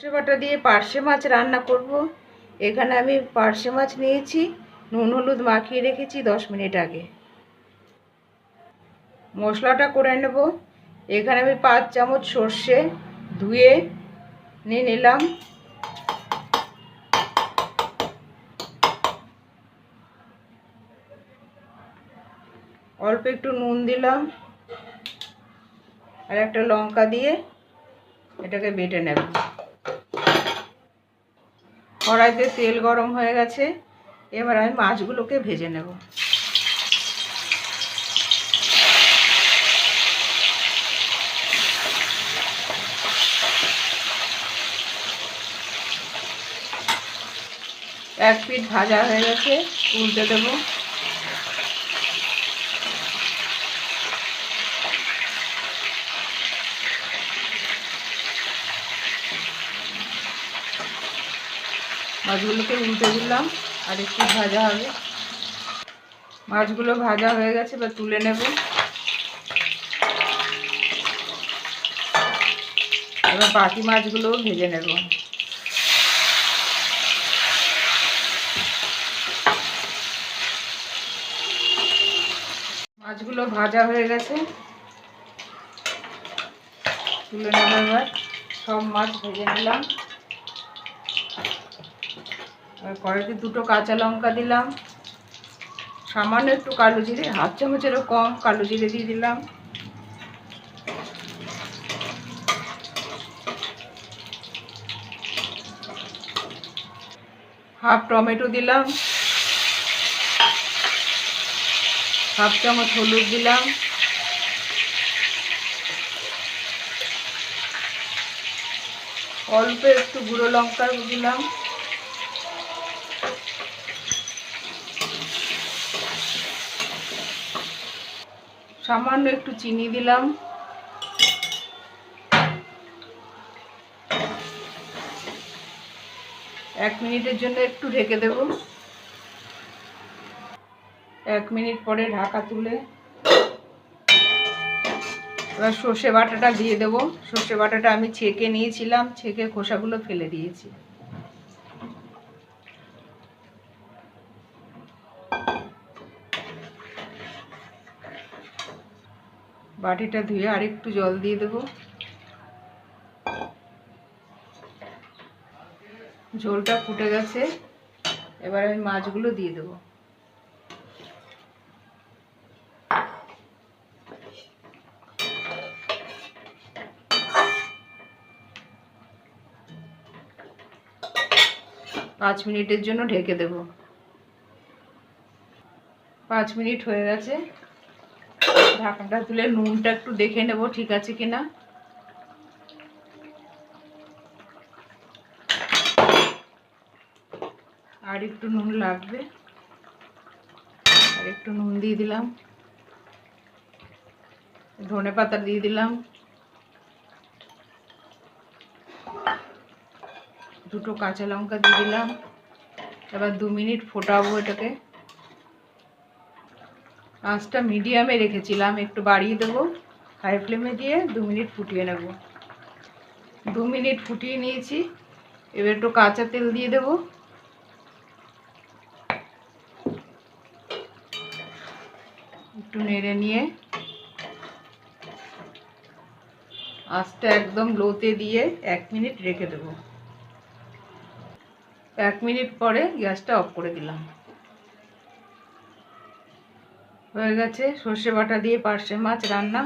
সর্ষে বাটা দিয়ে পার্শে মাছ রান্না করব। এখানে আমি পার্শে মাছ নিয়েছি, নুন, হলুদ মাখিয়ে রেখেছি দশ মিনিট আগে। মশলাটা করে নেব। এখানে আমি পাঁচ চামচ সর্ষে ধুয়ে নিয়ে নিলাম। অল্প একটু নুন দিলাম আর একটা লঙ্কা দিয়ে এটাকে বেটে নেব। কড়াইতে তেল গরম হয়ে গেছে, এবার আমি মাছগুলোকে ভেজে নেব। এক পিঠ ভাজা হয়ে গেছে, উল্টে দেবো। মাছগুলোকে উল্টে দিলাম, আর একটু ভাজা হবে। মাছগুলো ভাজা হয়ে গেছে, এবার তুলে নেব। এবার বাকি মাছগুলোও ভেজে নেব। মাছগুলো ভাজা হয়ে গেছে। তুলে নেব এবার। সব মাছ ভেজে নিলাম। কড়াইতে দুটো কাঁচা লঙ্কা দিলাম, সামান্য একটু কালো জিরে, হাফ চামচেরও কম কালো জিরে দিয়ে দিলাম। হাফ টমেটো দিলাম। হাফ চামচ হলুদ দিলাম। অল্প একটু গুঁড়ো লঙ্কা দিলাম। সামান্য একটু চিনি দিলাম। এক মিনিটের জন্য একটু ঢেকে দেব। এক মিনিট পরে ঢাকা তুলে এবার সর্ষে বাটাটা দিয়ে দেব। সর্ষে বাটাটা আমি ছেঁকে নিয়েছিলাম, ছেঁকে খোসাগুলো ফেলে দিয়েছি। বাটিটা ধুয়ে আরেকটু জল দিয়ে দেব। ঝোলটা ফুটে গেছে, এবার আমি মাছগুলো দিয়ে দেব। পাঁচ মিনিটের জন্য ঢেকে দেব। পাঁচ মিনিট হয়ে গেছে। ঢাকনাটা তুলে নুনটা একটু দেখে নেব, ঠিক আছে কিনা? আর একটু নুন লাগবে। আর একটু নুন দিয়ে দিলাম। ধনে পাতা দিয়ে দিলাম। দুটো কাঁচা লঙ্কা দিয়ে দিলাম। এবার দু মিনিট ফোটাবো এটাকে। আঁচটা মিডিয়ামে রেখেছিলাম, একটু বাড়িয়ে দেবো। হাই ফ্লেমে দিয়ে দু মিনিট ফুটিয়ে নেব। দু মিনিট ফুটিয়ে নিয়েছি, এবার একটু কাঁচা তেল দিয়ে দেব। একটু নেড়ে নিয়ে আঁচটা একদম লোতে দিয়ে এক মিনিট রেখে দেব। এক মিনিট পরে গ্যাসটা অফ করে দিলাম। হয়ে গেছে সর্ষে বাটা দিয়ে পার্শে মাছ রান্না।